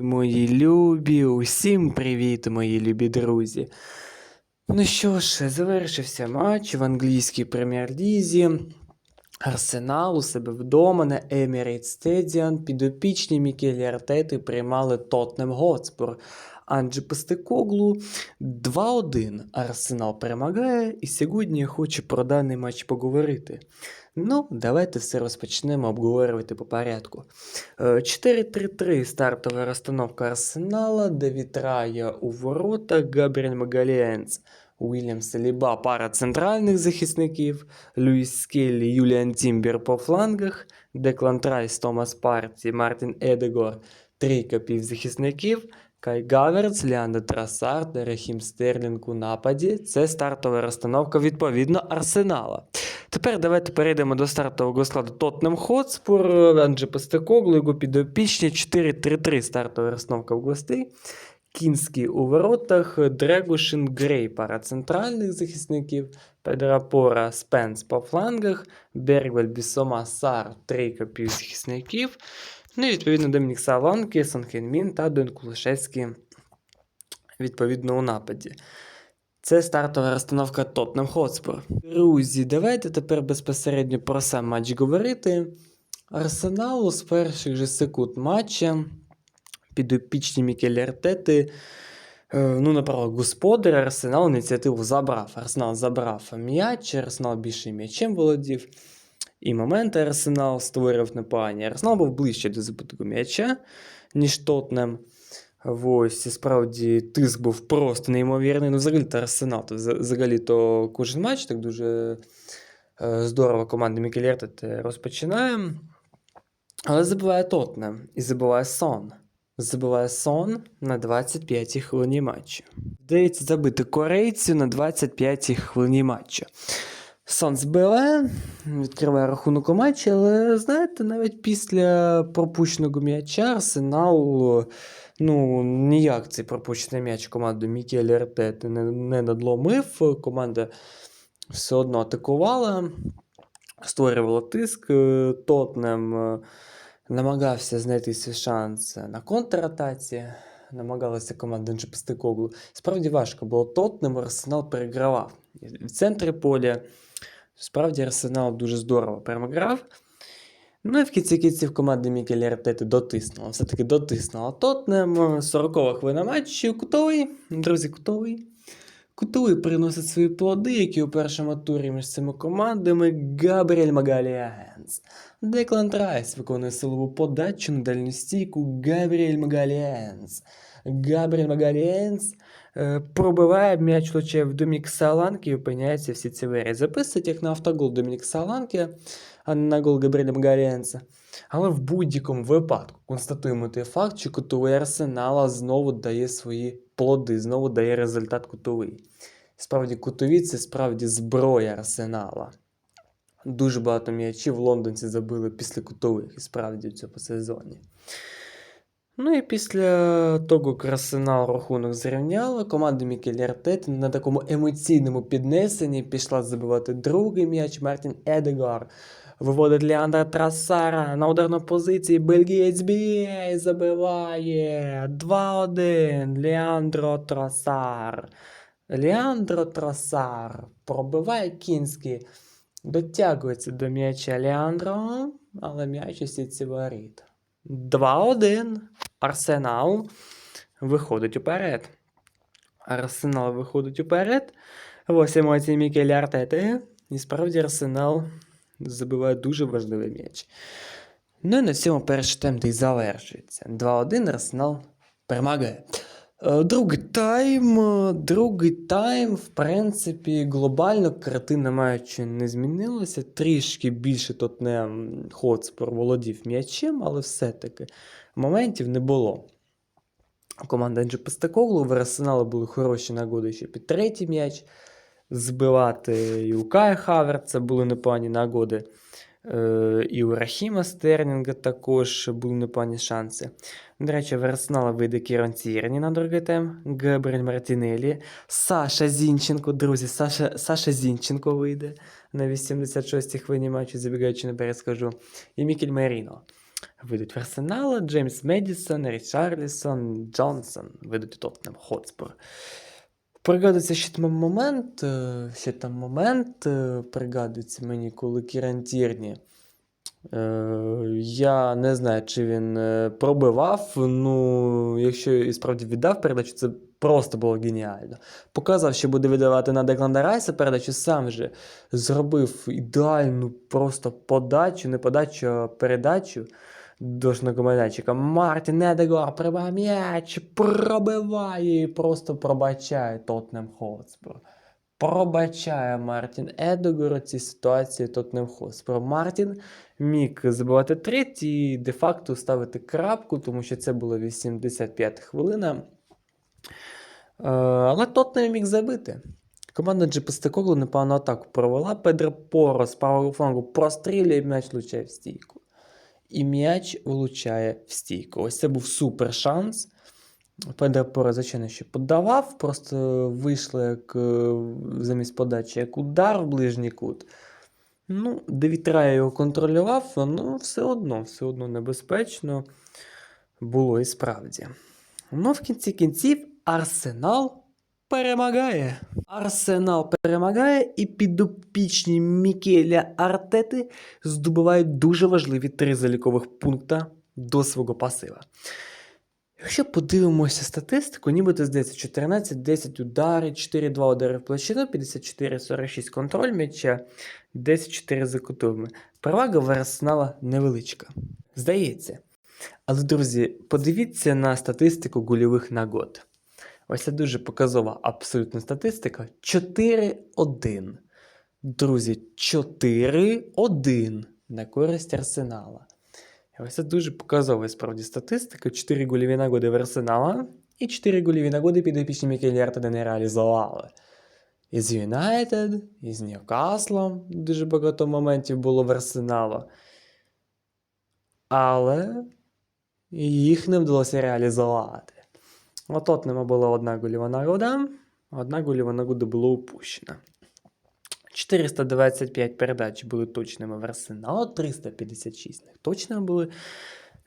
Мої любі, усім привіт, мої любі друзі. Ну що ж, завершився матч в англійській прем'єр-лізі. Арсенал у себе вдома на Emirates Stadium підопічні Мікелі Артети приймали Тотнем Готспур. Анджі Пестекоглу 2-1 Арсенал перемагає, і сьогодні я хочу про даний матч поговорити. Ну, давайте все розпочнемо обговорювати по порядку. Е, 4-3-3 стартова розстановка Арсенала, Девід Рая у воротах, Габріель Магалієнц, Уільям Саліба, пара центральних захисників, Луїс Скеллі, Юліан Тімбер по флангах, Деклан Трайс, Томас Парті, Мартін Едегор, трійка півзахисників, Кай Гаверц, Леандо Трасард, Рахім Стерлінг у нападі. Це стартова розстановка відповідно Арсенала. Тепер давайте перейдемо до стартового складу Тотнем Хотспур, Анджі Пестекоглу, його підопічні 4-3-3 стартова розстановка в гостей. Кінський у воротах, Дрегушин Грей пара центральних захисників, Педрапора Спенс по флангах, Бергвель Бісома Сар, трійка півзахисників. Ну і відповідно Домінік Саванки, Санхенмін та Дон Кулишевський відповідно у нападі. Це стартова розстановка Тотнем Хотспур. Друзі, давайте тепер безпосередньо про сам матч говорити. Арсеналу з перших же секунд матча підопічні Мікелі Артети. е, Ну, направо, господар Арсенал ініціативу забрав. Арсенал забрав м'яч, Арсенал більше м'ячем володів. І моменти Арсенал створював непогані. Арсенал був ближче до забутого м'яча, ніж Тотнем. Ось, і справді тиск був просто неймовірний. Ну, взагалі то Арсенал. То, взагалі то кожен матч так дуже е, здорово команда Мікелі розпочинає. Але забиває Тотнем і забиває Сон. Забиває Сон на 25-й хвилині матчу. Вдається забити корейцю на 25-й хвилині матчу. Сон збиває, відкриває рахунок у матчі, але знаєте, навіть після пропущеного м'яча Арсенал ну, ніяк цей пропущений м'яч команду Мікелі Артети не, не надломив. Команда все одно атакувала, створювала тиск. Е, Тотнем е, намагався знайти свій шанс на контратаці. Намагалася команда Джепестикоглу. Справді важко було Тотнем, Арсенал перегравав. В центрі поля справді Арсенал дуже здорово переграв. Ну і в кінці кінців команда Мікелі Артети дотиснула. Все-таки дотиснула Тотнем. 40-го хвилина матчу. Кутовий. Друзі, кутовий. Кутовий приносить свої плоди, які у першому турі між цими командами Габріель Магаліанс. Деклан Трайс виконує силову подачу на дальню стійку Габріель Магаліанс. Габріель Магаліанс е, пробиває м'яч влучає в Домік Саланки і опиняється всі ці вері. Записують як на автогол Домінік Саланки, а не на гол Габріеля Магаліанса. Але в будь-якому випадку констатуємо той факт, що кутовий арсенала знову дає свої плоди, знову дає результат кутовий. Справді, кутові це справді зброя арсенала. Дуже багато м'ячів лондонці забили після кутових, і справді в цьому сезоні. Ну і після того, як Арсенал рахунок зрівняла, команда Мікелі Артети на такому емоційному піднесенні пішла забивати другий м'яч Мартін Едегар. Виводить Леандра Трасара на ударну позиції. Бельгієць б'є і забиває. 2-1. Леандро Трасар. Леандро Трасар пробиває кінський. Дотягується до м'яча Леандро, але м'яч сітці воріт. 2-1. Арсенал виходить уперед. Арсенал виходить уперед. Ось емоції Мікелі Артети. І справді Арсенал забиває дуже важливий м'яч. Ну і на цьому перший тайм і завершується. 2-1 Арсенал перемагає. Е, Другий тайм, е, другий тайм, в принципі, глобально картина матчу не змінилася. Трішки більше тут не Хотспор володів м'ячем, але все-таки моментів не було. Команда Анджі Пестакоглу в Арсеналі були хороші нагоди ще під третій м'яч. Збивати і у Кая Хаверца були непогані нагоди. Е, І у Рахіма Стерлінга також були непогані шанси. До речі, в Арсенала вийде Кірон Тірні на другий тайм, Габріель Мартінелі, Саша Зінченко, друзі, Саша, Саша Зінченко вийде на 86-й хвилині матчу, забігаючи наперед скажу, і Мікель Маріно. вийдуть в Арсенала, Джеймс Медісон, Річарлісон, Джонсон вийдуть у Тоттенхем Хотспур. Пригадується ще там момент, е, ще там момент, е, пригадується мені, коли Кіран Тірні. Е, Я не знаю, чи він пробивав. Ну, якщо і справді віддав передачу, це просто було геніально. Показав, що буде віддавати на Декланда Райса передачу, сам же зробив ідеальну просто подачу, не подачу, а передачу до майданчика. Мартін Едегор прибав м'яч, пробиває і просто пробачає Тотнем Хотспур. Пробачає Мартін Едегор у цій ситуації Тотнем Хотспур. Мартін міг забивати третій і де-факто ставити крапку, тому що це була 85 хвилина. Е, Але Тотнем міг забити. Команда Джепестекоглу непогану атаку провела. Педро Поро з правого флангу прострілює, м'яч влучає в стійку. І м'яч влучає в стійку. Ось це був супер шанс. Поро, звичайно, що подавав, просто вийшло як е, замість подачі, як удар в ближній кут. Ну, Девітрая його контролював, ну все одно, все одно небезпечно було і справді. Ну, в кінці кінців Арсенал перемагає. Арсенал перемагає і підопічні Мікеля Артети здобувають дуже важливі три залікових пункта до свого пасива. Якщо подивимося статистику, нібито здається 14-10 удари, 4-2 удари в площину, 54-46 контроль м'яча, 10-4 за кутовими. Перевага в Арсенала невеличка. Здається. Але, друзі, подивіться на статистику гольових нагод. Ось це дуже показова абсолютна статистика. 4-1. Друзі, 4-1 на користь Арсенала. І ось це дуже показова справді статистика. 4 гольові нагоди в Арсенала і 4 гольові нагоди підопічні Мікелі не реалізували. Із Юнайтед, із Ньюкаслом дуже багато моментів було в Арсенала. Але їх не вдалося реалізувати. От Тотнема була одна гольова нагода, одна гольова нагода була упущена. 425 передач були точними в Арсенал, 356 них точними були.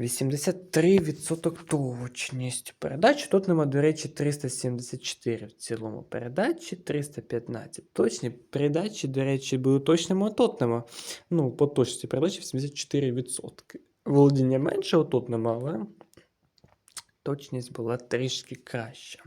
83% точність передач. Тут нема, до речі, 374 в цілому передачі, 315 точні. Передачі, до речі, були точними у Тотнема. Ну, по точності передачі 74%. Володіння менше у Тотнема, але точність була трішки краща.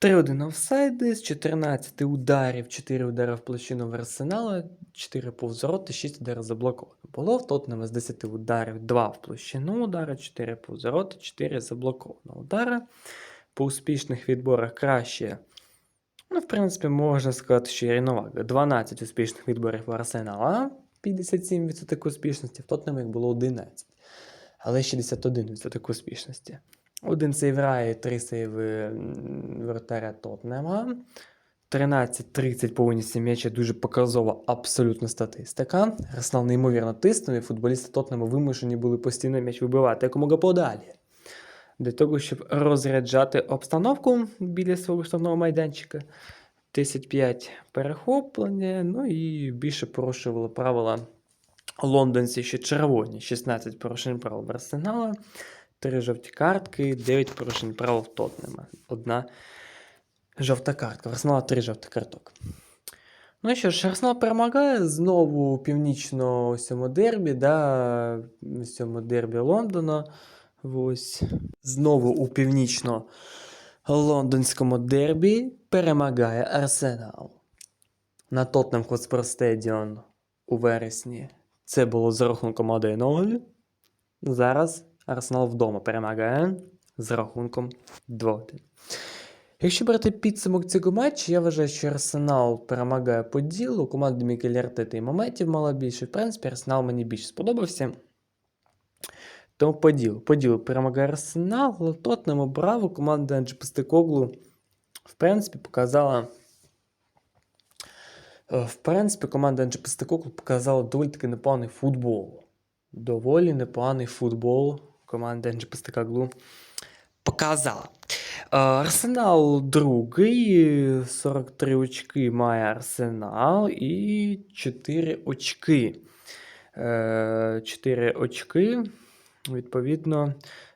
3-1 офсайди, з 14 ударів, 4 удари в площину в Арсенала, 4 повзороти, 6 ударів заблоковано. Було в Тотнема з 10 ударів 2 в площину удара, 4 повзороти, 4 заблоковано удара. По успішних відборах краще. Ну, в принципі, можна сказати, що і рівновага. 12 успішних відборів в Арсенала, 57% успішності, в Тотнема їх було 11. Але 61% успішності. Один сейв Раї, три сейви вратаря Тотнема. 13-30 повністю м'яча дуже показова абсолютна статистика. Арсенал неймовірно тиснув, і футболісти Тотнема вимушені були постійно м'яч вибивати якомога подалі. Для того, щоб розряджати обстановку біля свого штрафного майданчика. 10-5 перехоплення, ну і більше порушували правила лондонці, що червоні. 16 порушень правил в Арсенала. Три жовті картки, 9 порушень правил в Тотнема. Одна жовта картка. В Арсенала три жовтих карток. Ну що ж, Арсенал перемагає знову у північно ось дербі, да, цьому дербі Лондона. Ось. Знову у північно-лондонському дербі перемагає Арсенал. На Tottenham Hotspur Stadium у вересні це було з рахунком 1-0. Зараз Арсенал вдома перемагає з рахунком 2-1. Якщо брати підсумок цього матчу, я вважаю, що Арсенал перемагає по ділу. Команда Мікель Артета і моментів мала більше. В принципі, Арсенал мені більше сподобався. Тому по ділу. По ділу перемагає Арсенал, Тотнему браво. Команда Анджі Постекоглу, в принципі, показала. Е, В принципі, команда Анджі Постекоглу показала доволі таки непоганий футбол. Доволі непоганий футбол команда Анджі Постекоглу показала. Е, Арсенал другий, 43 очки має Арсенал і 4 очки е, 4 очки. Відповідно,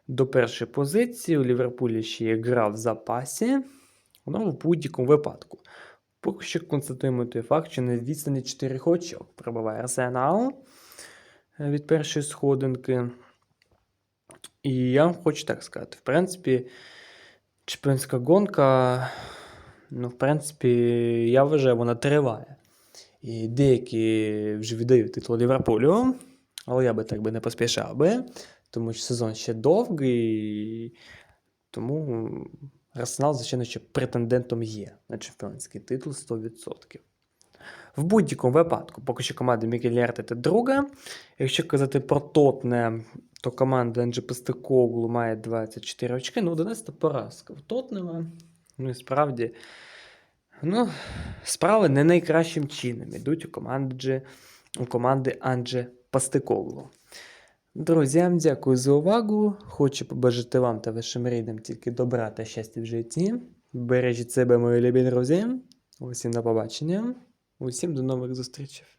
до першої позиції у Ліверпулі ще є гра в запасі. Воно в будь-якому випадку. Поки що констатуємо той факт, що на відстані 4 очок прибуває Арсенал е, від першої сходинки. І я вам хочу так сказати: в принципі, чемпіонська гонка, ну, в принципі, я вважаю, вона триває. І деякі вже віддають титул Ліверпулю, але я би так би не поспішав би, тому що сезон ще довгий, тому Арсенал, звичайно, що претендентом є на чемпіонський титул 100%. В будь-якому випадку, поки що команда Мікель Артета друга. Якщо казати про Тотне, то команда Анджі Пестекоглу має 24 очки. Ну, 11 поразка в Тотнема. Ну і справді, ну, справи не найкращим чином ідуть у команди, у команди Анджі Пастекоглу. Друзі, вам дякую за увагу. Хочу побажати вам та вашим рідним тільки добра та щастя в житті. Бережіть себе, мої любі друзі. Усім до побачення. Усім до нових зустрічей.